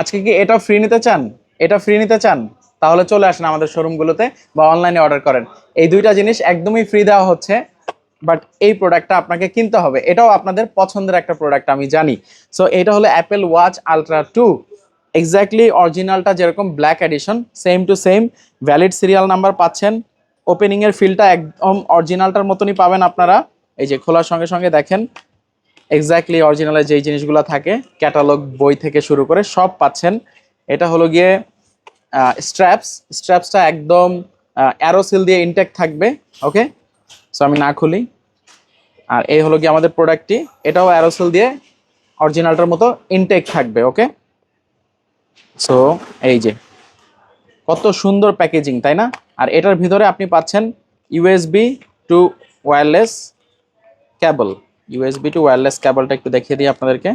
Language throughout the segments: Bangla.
আজকে কি এটা ফ্রি নিতে চান? এটা ফ্রি নিতে চান? তাহলে চলে আসেন আমাদের শোরুমগুলোতে বা অনলাইনে অর্ডার করেন। এই দুইটা জিনিস একদমই ফ্রি দেওয়া হচ্ছে বাট এই প্রোডাক্টটা আপনাকে কিনতে হবে। এটাও আপনাদের পছন্দের একটা প্রোডাক্ট আমি জানি। সো এটা হলো Apple watch ultra two exactly অরিজিনালটা যেরকম black edition same to same valid serial number পাচ্ছেন। ওপেনিংয়ের ফিলটা একদম অরিজিনালটার মতনই পাবেন আপনারা। এই যে, খোলার সঙ্গে সঙ্গে দেখেন এক্স্যাক্টলি অরিজিনালের যেই জিনিসগুলো থাকে ক্যাটালগ বই থেকে শুরু করে সব পাচ্ছেন। এটা হলো গিয়ে স্ট্র্যাপস স্ট্র্যাপসটা একদম অ্যারোসিল দিয়ে ইনটেক থাকবে ওকে সো আমি না খুলি। আর এই হলো গিয়ে আমাদের প্রোডাক্টটি এটাও অ্যারোসিল দিয়ে অরিজিনালটার মতো ইনটেক থাকবে ওকে সো এই যে। কত সুন্দর প্যাকেজিং তাই না? আর এটার ভিতরে আপনি পাচ্ছেন USB to wireless cable USB to wireless ক্যাবলটা একটু দেখিয়ে দিই আপনাদেরকে।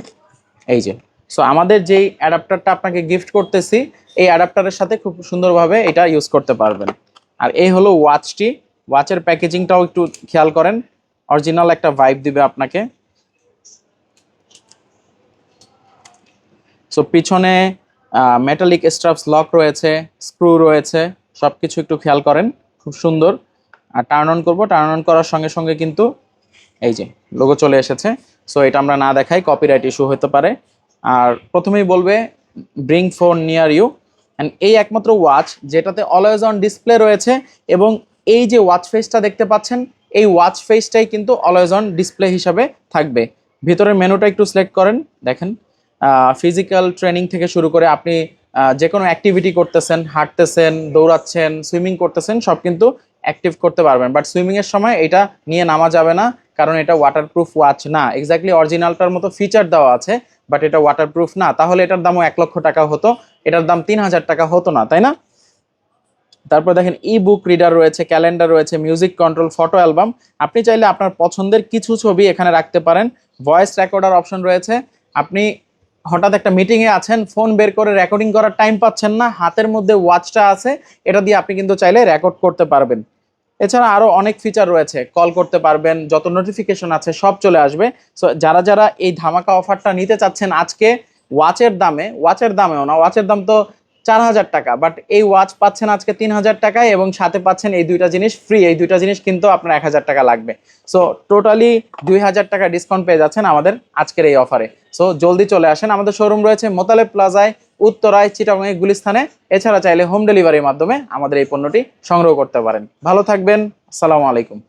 এই যে সো আমাদের যেই অ্যাডাপ্টারটা আপনাকে গিফট করতেছি, এই অ্যাডাপ্টারের সাথে খুব সুন্দরভাবে এটা ইউজ করতে পারবেন। আর এই হলো ওয়াচটি ওয়াচের প্যাকেজিংটাও একটু খেয়াল করেন অরিজিনাল একটা ভাইব দিবে আপনাকে। সো পিছনে মেটালিক স্ট্রাপস লক রয়েছে স্ক্রু রয়েছে সব কিছু একটু খেয়াল করেন, খুব সুন্দর। আর টার্ন অন করব টার্ন অন করার সঙ্গে সঙ্গে কিন্তু এই যে লোগো চলে এসেছে। সো এটা আমরা না দেখাই কপিরাইট ইস্যু হতে পারে। আর প্রথমেই বলবে bring phone near you and এই একমাত্র ওয়াচ যেটাতে অলওয়েজ অন ডিসপ্লে রয়েছে এবং এই যে ওয়াচ ফেসটা দেখতে পাচ্ছেন, এই ওয়াচ ফেসটাই কিন্তু অলওয়েজ অন ডিসপ্লে হিসাবে থাকবে। ভিতরের মেনুটা একটু সিলেক্ট করেন, দেখেন। ফিজিক্যাল ট্রেনিং থেকে শুরু করে আপনি যে কোনো অ্যাক্টিভিটি করতেছেন, হাঁটতেছেন, দৌড়াচ্ছেন সুইমিং করতেছেন, সব কিন্তু অ্যাক্টিভ করতে পারবেন। বাট সুইমিংয়ের সময় এটা নিয়ে নামা যাবে না। কারণ এটা ওয়াটারপ্রুফ ওয়াচ না। এক্স্যাক্টলি অরিজিনালটার মতো ফিচার দেওয়া আছে বাট এটা ওয়াটারপ্রুফ না। তাহলে এটার দামও এক লক্ষ টাকা হতো, এটার দাম তিন হাজার টাকা হতো না, তাই না? তারপর দেখেন ই বুক রিডার রয়েছে ক্যালেন্ডার রয়েছে মিউজিক কন্ট্রোল ফটো অ্যালবাম আপনি চাইলে আপনার পছন্দের কিছু ছবি এখানে রাখতে পারেন। ভয়েস রেকর্ডার অপশন রয়েছে। আপনি হঠাৎ একটা মিটিংয়ে আছেন ফোন বের করে রেকর্ডিং করার টাইম পাচ্ছেন না, হাতের মধ্যে ওয়াচটা আছে, এটা দিয়ে আপনি কিন্তু চাইলে রেকর্ড করতে পারবেন। এছাড়া আরও অনেক ফিচার রয়েছে। কল করতে পারবেন, যত নোটিফিকেশন আছে সব চলে আসবে। সো যারা যারা এই ধামাকা অফারটা নিতে চাচ্ছেন আজকে ওয়াচের দামে ওয়াচের দামেও না ওয়াচের দাম তো চার হাজার টাকা বাট এই ওয়াচ পাচ্ছেন আজকে তিন হাজার টাকায় এবং সাথে পাচ্ছেন এই দুইটা জিনিস ফ্রি এই দুইটা জিনিস কিন্তু আপনার এক হাজার টাকা লাগবে। সো টোটালি দুই হাজার টাকা ডিসকাউন্ট পেয়ে যাচ্ছেন আমাদের আজকের এই অফারে সো জলদি চলে আসেন। আমাদের শোরুম রয়েছে মোতালেব প্লাজায় উত্তরায় চিটাগং গুলিস্থানে। এছাড়া চাইলে হোম ডেলিভারির মাধ্যমে আমাদের এই পণ্যটি সংগ্রহ করতে পারেন। ভালো থাকবেন। আসসালামু আলাইকুম।